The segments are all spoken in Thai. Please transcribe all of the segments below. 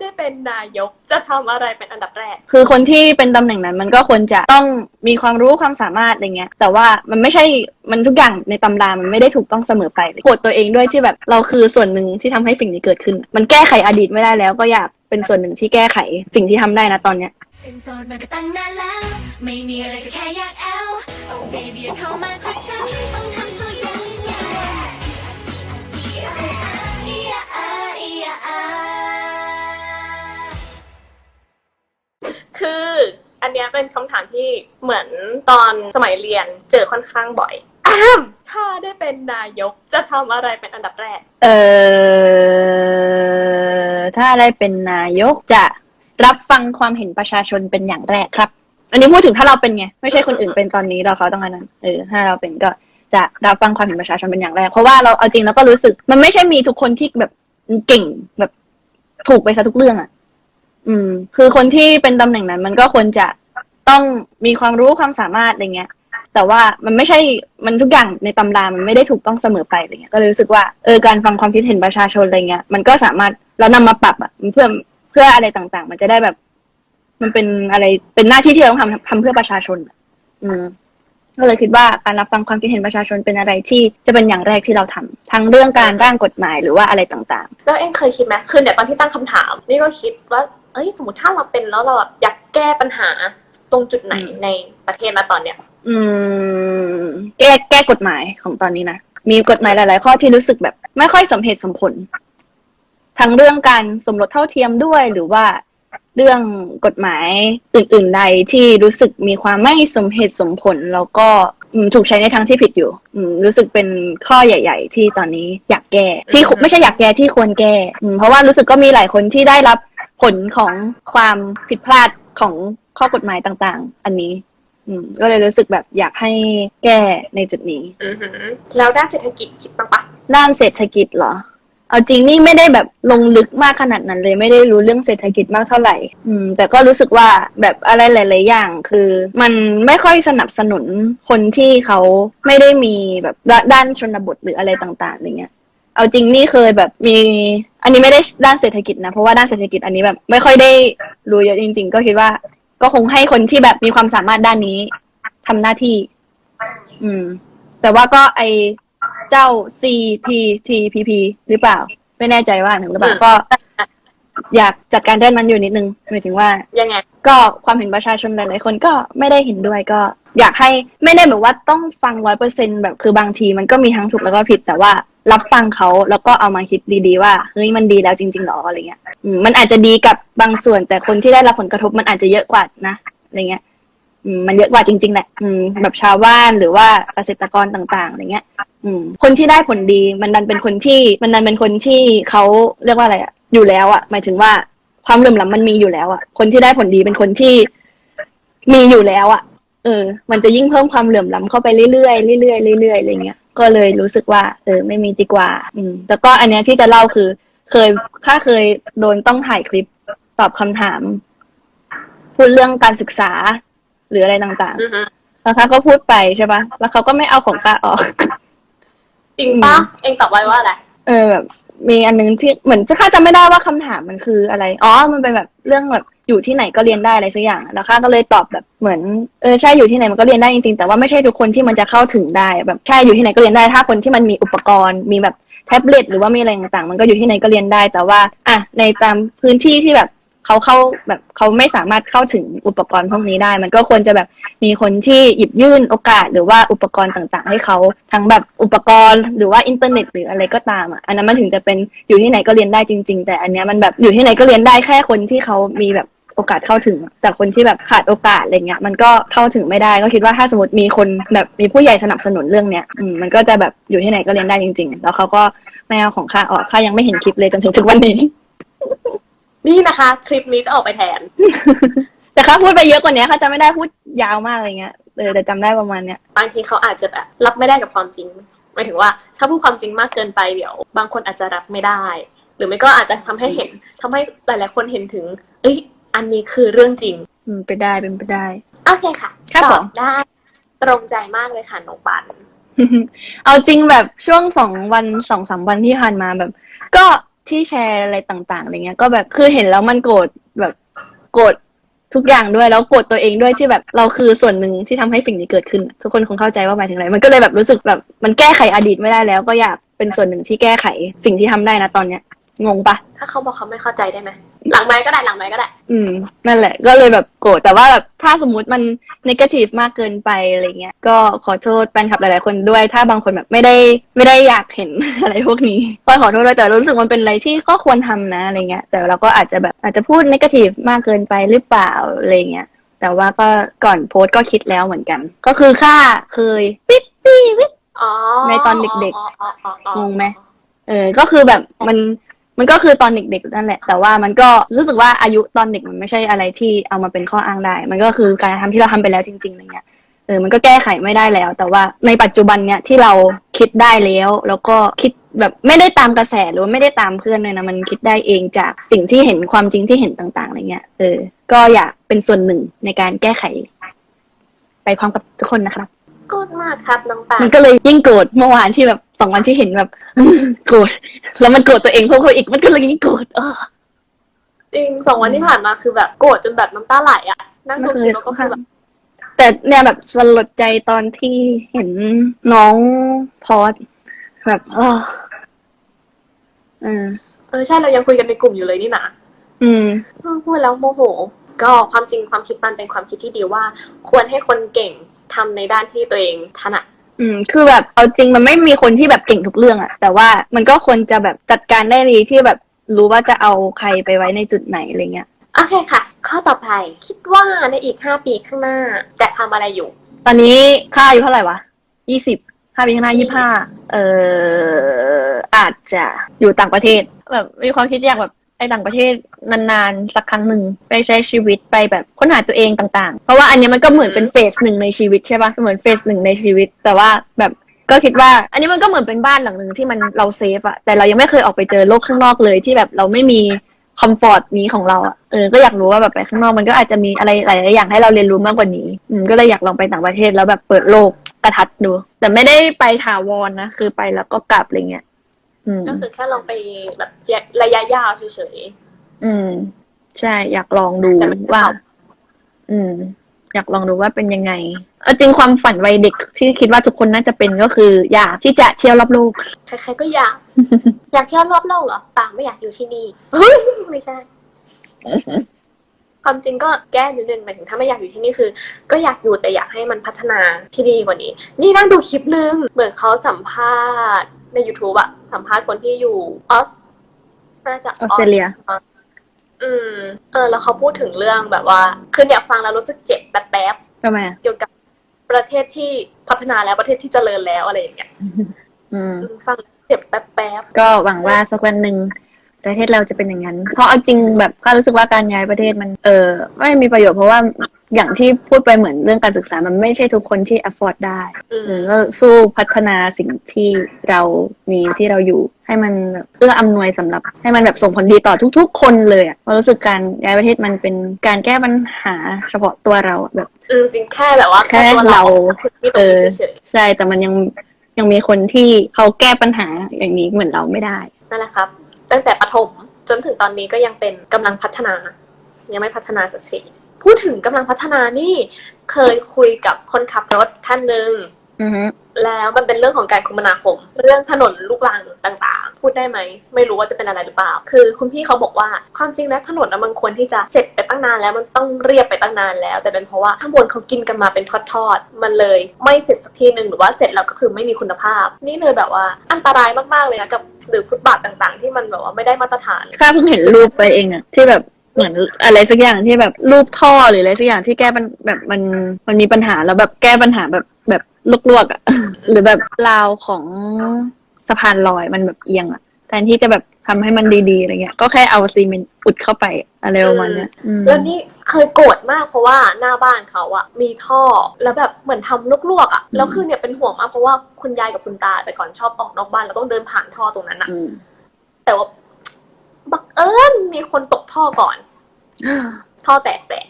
ได้เป็นนายกจะทำอะไรเป็นอันดับแรก คือคนที่เป็นตำแหน่งนั้นมันก็ควรจะต้องมีความรู้ความสามารถอะไรเงี้ย แต่ว่ามันไม่ใช่มันทุกอย่างในตำรา มันไม่ได้ถูกต้องเสมอไปโกรธตัวเองด้วยที่แบบเราคือส่วนหนึ่งที่ทำให้สิ่งนี้เกิดขึ้น มันแก้ไขอดีตไม่ได้แล้วก็อยากเป็นส่วนหนึ่งที่แก้ไขสิ่งที่ทำได้นะตอนเนี้ย เป็นโสดมาก็ตั้งนานแล้ว ไม่มีอะไรก็แค่อยากแอล Oh baby อย่าเข้ามาทักฉันต้องทำ เนี้ยเป็นคำถามที่เหมือนตอนสมัยเรียนเจอค่อนข้างบ่อยอ้ามถ้าได้เป็นนายกจะทำอะไรเป็นอันดับแรก เออถ้าได้เป็นนายกจะรับฟังความเห็นประชาชนเป็นอย่างแรกครับ อันนี้พูดถึงถ้าเราเป็นไง ไม่ใช่คนอื่นเป็นตอนนี้เราเขาต้องอันนั้นเออถ้าเราเป็นก็จะรับฟังความเห็นประชาชนเป็นอย่างแรก เพราะว่าเราเอาจริงแล้วก็รู้สึก มันไม่ใช่มีทุกคนที่แบบเก่งแบบถูกไปซะทุกเรื่องอะ อืม คือคนที่เป็นตำแหน่งนั้น มันก็ควรจะ ต้องมีความรู้ความสามารถอะไรเงี้ย แต่ว่ามันไม่ใช่มันทุกอย่างในตำรามันไม่ได้ถูกต้องเสมอไปอะไรเงี้ยก็เลยรู้สึกว่าเออการฟังความคิดเห็นประชาชนอะไรเงี้ยมันก็สามารถเรานำมาปรับอะเพื่อเพื่ออะไรต่างๆ มันจะได้แบบ มันเป็นอะไรเป็นหน้าที่ที่เราต้องทำทำเพื่อประชาชนอืมก็เลยคิดว่าการรับฟังความคิดเห็นประชาชนเป็นอะไรที่จะเป็นอย่างแรกที่เราทำทั้งเรื่องการร่างกฎหมายหรือว่าอะไรต่างแล้วเองเคยคิดไหมคือเนี่ยตอนที่ตั้งคำถาม นี่ก็คิดว่า เอ้ยสมมติถ้าเราเป็นแล้วเราแบบอยากแก้ปัญหา ตรงจุดไหนในประเทศมาตอนเนี้ยๆอืม แก้แก้กฎหมายของตอนนี้นะ มีกฎหมายหลาย ๆ ข้อที่รู้สึกแบบ ไม่ค่อยสมเหตุสมผล ทั้งเรื่องการสมรสเท่าเทียมด้วยหรือว่าเรื่องกฎหมายอื่น ๆ ใดที่รู้สึกมีความไม่สมเหตุสมผล แล้วก็อืมถูกใช้ในทางที่ผิดอยู่อืมรู้สึกเป็นข้อใหญ่ ๆ ที่ตอนนี้อยากแก้ที่ไม่ใช่อยากแก้ที่ควรแก้อืมเพราะว่ารู้สึกก็มีหลายคนที่ได้รับผลของความผิดพลาดของ ข้อกฎหมายต่างๆ อันนี้ อืม ก็เลยรู้สึกแบบอยากให้แก้ในจุดนี้อือหือแล้วด้านเศรษฐกิจคิดบ้างปะด้านเศรษฐกิจเหรอ เอาจริงนี่ไม่ได้แบบลงลึกมากขนาดนั้นเลย ไม่ได้รู้เรื่องเศรษฐกิจมากเท่าไหร่ อืม แต่ก็รู้สึกว่าแบบอะไรหลาย ๆ อย่าง คือ มันไม่ค่อยสนับสนุนคนที่เขาไม่ได้มีแบบด้านด้านชนบทหรืออะไรต่างๆอะไรเงี้ยเอาจริงนี่เคยแบบมี อันนี้ไม่ได้ด้านเศรษฐกิจนะ เพราะว่าด้านเศรษฐกิจอันนี้แบบ ไม่ค่อยได้รู้เยอะจริง ๆ ก็คิดว่า ก็คงให้คนที่แบบมีความสามารถด้านนี้ทำหน้าที่ อืม แต่ว่าก็ไอเจ้า CPTPP หรือเปล่า ไม่แน่ใจว่าหนึ่งหรือเปล่าก็ อยากจัดการเรื่องนั้นอยู่นิดนึงหมายถึงว่า ยังไง ก็ความเห็นประชาชนหลายๆคนก็ไม่ได้เห็นด้วยก็ อยากให้ไม่ได้แบบว่าต้องฟังร้อยเปอร์เซ็นแบบคือบางทีมันก็มีทั้งถูกแล้วก็ผิดแต่ว่า รับฟังเขาแล้วก็เอามาคิดดีๆว่าเฮ้ยมันดีแล้วจริงๆหรออะไรเงี้ยมันอาจจะดีกับบางส่วน แต่คนที่ได้รับผลกระทบมันอาจจะเยอะกว่านะอะไรเงี้ยมมันเยอะกว่าจริงๆแหละอืมแบบชาวบ้านหรือว่าเกษตรกรต่างๆอะไรเงี้ยอืมคนที่ได้ผลดีมันดันเป็นคนที่มันดันเป็นคนที่เขาเรียกว่าอะไรอะอยู่แล้วอะหมายถึงว่าความเหลื่อมล้ำมันมีอยู่แล้วอะคนที่ได้ผลดีเป็นคนที่มีอยู่แล้วอะเออ มันจะยิ่งเพิ่มความเหลื่อมล้ำเข้าไปเรื่อยๆเรื่อยๆเรื่อยๆอะไรเงี้ย ก็เลยรู้สึกว่า เออ ไม่มีดีกว่า อืมแต่ก็อันเนี้ยที่จะเล่าคือ เคยข้าเคยโดนต้องถ่ายคลิปตอบคำถาม พูดเรื่องการศึกษา หรืออะไรต่างอือหือๆแล้วเขาก็พูดไปใช่ปะแล้วเขาก็ไม่เอาของข้าออก จริงปะเอ็งตอบไว้ว่าอะไรเออแบบมีอันนึงที่เหมือนจะข้าจะไม่ได้ว่าคำถามมันคืออะไร อ๋อ มันเป็นแบบเรื่องแบบ อยู่ที่ไหนก็เรียนได้อะไรสักอย่างแล้วข้าก็เลยตอบแบบเหมือนเออใช่อยู่ที่ไหนมันก็เรียนได้จริงๆ แต่ว่าไม่ใช่ทุกคนที่มันจะเข้าถึงได้แบบใช่อยู่ที่ไหนก็เรียนได้ถ้าคนที่มันมีอุปกรณ์มีแบบแท็บเล็ตหรือว่ามีอะไรต่างๆ มันก็อยู่ที่ไหนก็เรียนได้ แต่ว่าอะในตามพื้นที่ที่แบบเขาเข้าแบบเขาไม่สามารถเข้าถึงอุปกรณ์พวกนี้ได้ มันก็ควรจะแบบมีคนที่หยิบยื่นโอกาส หรือว่าอุปกรณ์ต่างๆ ให้เขาทั้งแบบอุปกรณ์ หรือว่าอินเทอร์เน็ตหรืออะไรก็ตามอะอันนั้นมันถึงจะเป็นอยู่ที่ไหนก็เรียนได้จริง ๆ แต่อันเนี้ยมันแบบอยู่ที่ไหนก็เรียนได้แค่คนที่เขามีแบบ โอกาสเข้าถึงอะแต่คนที่แบบขาดโอกาสอะไรเงี้ยมันก็เข้าถึงไม่ได้ก็คิดว่าถ้าสมมติมีคนแบบมีผู้ใหญ่สนับสนุนเรื่องเนี้ยอืมมันก็จะแบบอยู่ที่ไหนก็เรียนได้จริง ๆ แล้วเขาก็ไม่เอาของข้าออกข้ายังไม่เห็นคลิปเลยจนถึงทุกวันนี้ นี่นะคะ คลิปนี้จะออกไปแทน แต่ข้าพูดไปเยอะกว่านี้ข้าจะไม่ได้พูดยาวมากอะไรเงี้ยเออแต่จำได้ประมาณเนี้ยบางทีเขาอาจจะแบบรับไม่ได้กับความจริงหมายถึงว่า ถ้าพูดความจริงมากเกินไปเดี๋ยว บางคนอาจจะรับไม่ได้ หรือไม่ก็อาจจะทำให้เห็นทำให้หลายๆคนเห็นถึงเอ้ย อันนี้คือเรื่องจริง อืมไปได้เป็นไปได้ โอเคค่ะครับตผอบมได้ตรงใจมากเลยค่ะน้องปัน เอาจริงแบบช่วงสองวันสองสามวันที่ผ่านมาแบบ ก็ที่แชร์อะไรต่างๆอะไรเงี้ย ก็แบบคือเห็นแล้วมันโกรธแบบโกรธทุกอย่างด้วยแล้วโกรธตัวเองด้วยที่แบบเราคือส่วนหนึ่งที่ทำให้สิ่งนี้เกิดขึ้น ทุกคนคงเข้าใจว่าหมายถึงอะไร มันก็เลยแบบรู้สึกแบบมันแก้ไขอดีตไม่ได้แล้ว ก็อยากเป็นส่วนหนึ่งที่แก้ไขสิ่งที่ทำได้นะตอนเนี้ยงงปะถ้าเขาบอกเขาไม่เข้าใจได้ไหม หลังไม้ก็ได้หลังไม้ก็ได้ อืม นั่นแหละ ก็เลยแบบโกรธแต่ว่าแบบถ้าสมมุติมันนกาทีฟมากเกินไปอะไรเงี้ยก็ขอโทษแฟนคลับหลายๆคนด้วย ถ้าบางคนแบบไม่ได้ไม่ได้อยากเห็น อะไรพวกนี้ก็ขอโทษด้วยแต่รู้สึกมันเป็นอะไรที่ก็ควรทำนะอะไรเงี้ย แต่เราก็อาจจะแบบอาจจะพูดนกาทีฟมากเกินไปหรือเปล่าอะไรเงี้ยแต่ว่าก็ก่อนโพสต์ก็คิดแล้วเหมือนกัน ก็คือค่าเคยปิ๊บปี้วิบอ๋อในตอนเด็กๆอ๋ออ๋ออ๋ออ๋องงไหม เออ ก็คือแบบมัน มันก็คือตอนเด็กๆนั่นแหละ แต่ว่ามันก็รู้สึกว่าอายุตอนเด็กมันไม่ใช่อะไรที่เอามาเป็นข้ออ้างได้ มันก็คือการทำที่เราทำไปแล้วจริงๆอะไรเงี้ยเออมันก็แก้ไขไม่ได้แล้ว แต่ว่าในปัจจุบันเนี้ยที่เราคิดได้แล้ว แล้วก็คิดแบบไม่ได้ตามกระแสหรือไม่ได้ตามเพื่อนเลยนะมันคิดได้เองจากสิ่งที่เห็นความจริงที่เห็นต่างๆอะไรเงี้ยเออ ก็อยากเป็นส่วนหนึ่งในการแก้ไข ไปพร้อมกับทุกคนนะครับ โกรธมากครับน้องปานมันก็เลยยิ่งโกรธเมื่อวานที่แบบสองวันที่เห็นแบบ โกรธแล้วมันโกรธตัวเองเพิ่มเข้าอีกมันก็เลยยิ่งโกรธเออจริงสองวันที่ผ่านมาคือแบบโกรธจนแบบน้ำตาไหลอะ นั่งดูคลิปแล้วก็คือแบบแต่เนี่ยแบบสลดใจตอนที่เห็นน้องพอดแบบเอออืมเออใช่เรายังคุยกันในกลุ่มอยู่เลยนี่นะอืมพูดแล้วโมโห ก็ความจริงความคิดมันเป็นความคิดที่ดีว่า ควรให้คนเก่ง ทำในด้านที่ตัวเองถนัดอืมคือแบบเอาจริงมันไม่มีคนที่แบบเก่งทุกเรื่องอะแต่ว่ามันก็ควรจะแบบจัดการได้ดีที่แบบรู้ว่าจะเอาใครไปไว้ในจุดไหนอะไรเงี้ยโอเคค่ะ ข้อต่อไปคิดว่าในอีกห้าปีข้างหน้าจะทำอะไรอยู่ ตอนนี้ค่าอายุเท่าไหร่วะยี่สิบค่าปีข้างหน้ายี่ห้าเอออาจจะอยู่ต่างประเทศ แบบมีความคิดอยากแบบ ไปต่างประเทศนานๆ สักครั้งหนึ่งไปใช้ชีวิตไปแบบค้นหาตัวเองต่างๆ เพราะว่าอันเนี้ยมันก็เหมือนเป็นเฟสหนึ่งในชีวิตใช่ปะเหมือนเฟสหนึ่งในชีวิต แต่ว่าแบบก็คิดว่า อันนี้มันก็เหมือนเป็นบ้านหลังหนึ่งที่มันเราเซฟอะแต่เรายังไม่เคยออกไปเจอโลกข้างนอกเลยที่แบบเราไม่มีคอมฟอร์ตนี้ของเราอะเออก็อยากรู้ว่าแบบไปข้างนอกมันก็อาจจะมีอะไรหลายๆอย่างให้เราเรียนรู้มากกว่านี้ อืมก็เลยอยากลองไปต่างประเทศแล้วแบบเปิดโลกกระทัดดู แต่ไม่ได้ไปถาวรนะคือไปแล้วก็กลับอะไรเงี้ยอืม ก็คือแค่ลองไปแบบระยะยาวเฉยอืม ใช่ อยากลองดูแต่มันว่า อืม อยากลองดูว่าเป็นยังไงเอาจริงความฝันวัยเด็กที่คิดว่าทุกคนน่าจะเป็นก็คือ อยากที่จะเที่ยวรอบโลกๆใครๆก็อยาก อยากเที่ยวรอบโลกเหรอป่าไม่อยากอยู่ที่นี่เฮ้ยไม่ใช่ความจริงก็แก้นิดนึงหมายถึงถ้าไม่อยากอยู่ที่นี่คือ ก็อยากอยู่แต่อยากให้มันพัฒนาที่ดีกว่านี้ นี่นั่งดูคลิปนึงเหมือนเขาสัมภาษณ์ ใน YouTube อะสัมภาษณ์คนที่อยู่ออสน่าจะออสเตรเลีย อืม เออ แล้วเขาพูดถึงเรื่องแบบว่า คือเนี่ยฟังแล้วรู้สึกเจ็บแป๊บทำไมอะๆเกี่ยวกับประเทศที่พัฒนาแล้วประเทศที่เจริญแล้วอะไรอย่างเงี้ยอืมอืมฟังแล้วเจ็บแป๊บก็หวังว่าสักวันหนึ่งประเทศเราจะเป็นอย่างนั้น เพราะเอาจริงแบบก็รู้สึกว่าการย้ายประเทศมัน เออไม่มีประโยชน์เพราะว่า อย่างที่พูดไปเหมือนเรื่องการศึกษามันไม่ใช่ทุกคนที่ afford ได้ๆอืมเออก็สู้พัฒนาสิ่งที่เรามีที่เราอยู่ ให้มันแบบเอื้ออำนวยสำหรับ ให้มันแบบส่งผลดีต่อทุก ๆ คนเลยอะเพราะรู้สึกการย้ายประเทศมันเป็นการแก้ปัญหาเฉพาะตัวเราอะแบบอืมจริงแค่แบบว่าแค่ตัวเราที่ตรงนี้เฉยใช่แต่มันยังยังมีคนที่เขาแก้ปัญหาอย่างนี้เหมือนเราไม่ได้ๆนั่นแหละครับ ตั้งแต่ประถมจนถึงตอนนี้ก็ยังเป็นกำลังพัฒนายังไม่พัฒนาสักที พูดถึงกำลังพัฒนานี่ เคยคุยกับคนขับรถท่านหนึ่งอือฮึแล้วมันเป็นเรื่องของการคมนาคม เรื่องถนนลูกรังต่างๆ พูดได้ไหม ไม่รู้ว่าจะเป็นอะไรหรือเปล่า คือคุณพี่เขาบอกว่าความจริงแล้วถนนนะมันควรที่จะเสร็จไปตั้งนานแล้วมันต้องเรียบไปตั้งนานแล้ว แต่เป็นเพราะว่าข้างบนเขากินกันมาเป็นทอดๆมันเลยไม่เสร็จสักทีหนึ่งหรือว่าเสร็จแล้วก็คือไม่มีคุณภาพ นี่เลยแบบว่าอันตรายมากๆเลยนะกับหรือฟุตบาทต่างๆ ที่มันแบบว่าไม่ได้มาตรฐาน ข้าเพิ่งเห็นรูปไปเองอะที่แบบ เหมือนอะไรสักอย่างที่แบบรูปท่อหรืออะไรสักอย่างที่แก้ปัญแบบมันมันมีปัญหาแล้วแบบแก้ปัญหาแบบแบบลวกๆอะหรือแบบราวของสะพานลอยมันแบบเอียงอะแทนที่จะแบบทำให้มันดีๆอะไรเงี้ย ก็แค่เอาซีเมนต์อุดเข้าไปอะไรประมาณเนี้ยอืมแล้วนี่เคยโกรธมากเพราะว่าหน้าบ้านเขาอะมีท่อแล้วแบบเหมือนทำลวกๆอะแล้วคือเนี่ยเป็นห่วงมากเพราะว่าคุณยายกับคุณตาแต่ก่อนชอบออกนอกบ้านแล้วต้องเดินผ่านท่อตรงนั้นอะอืมแต่ว่าบังเอิญมีคนตกท่อก่อน ท่อแตกแตก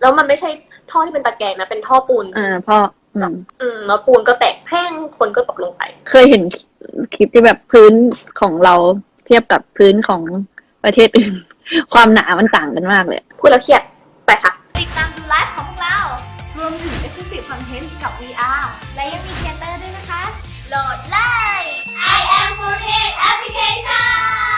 แล้วมันไม่ใช่ท่อที่เป็นตะแกรงนะ เป็นท่อปูนอ่าพ่ออืมแล้วปูนก็แตกแห้งคนก็ตกลงไป เคยเห็นคลิปที่แบบพื้นของเราเทียบกับพื้นของประเทศอื่น ความหนามันต่างกันมากเลย พูดแล้วเครียดไปค่ะ ติดตามดูไลฟ์ของพวกเรา รวมถึง exclusive อนเทนต์กับ VR และยังมีเทเตอร์ด้วยนะคะ โหลดเลย I am Fortnite Application